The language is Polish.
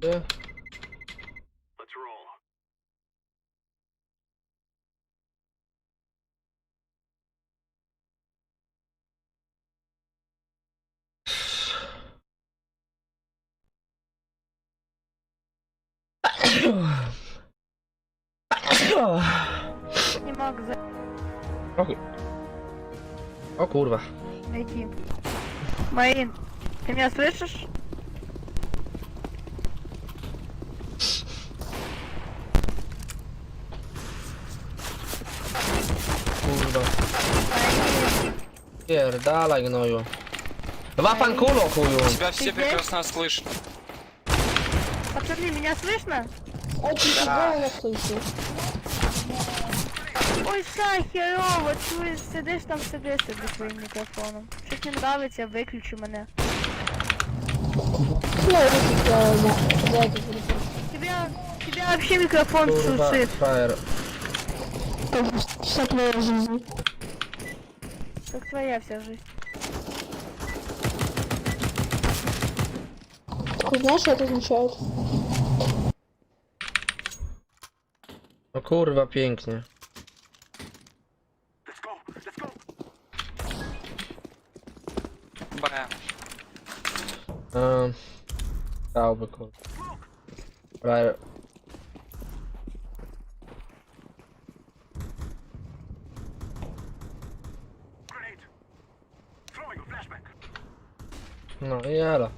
D. Nie mogę. O, o kurwa. Majki. Majin, ty mnie słyszysz? Kurwa. Марин, Pierdalaj gnoju. Dwa pankulo chuju. Тебя все Ты здесь? прекрасно слышат. пацаны, меня слышно? Очень да. я слышу. Ой, Ша, херово, чуєш, сидиш там, сидиш собі своїм мікрофоном. Щось не нравиться, виключи мене. Я выключила за, за это телефон. Тебя, тебя вообще микрофон Kurwa, сушит. frajer. Вся твоя жизнь. Как твоя вся жизнь. Ты хоть знаешь, что это означает? No kurwa, pięknie. Б. Um, dałby kurwa. Frajer. No i jelo.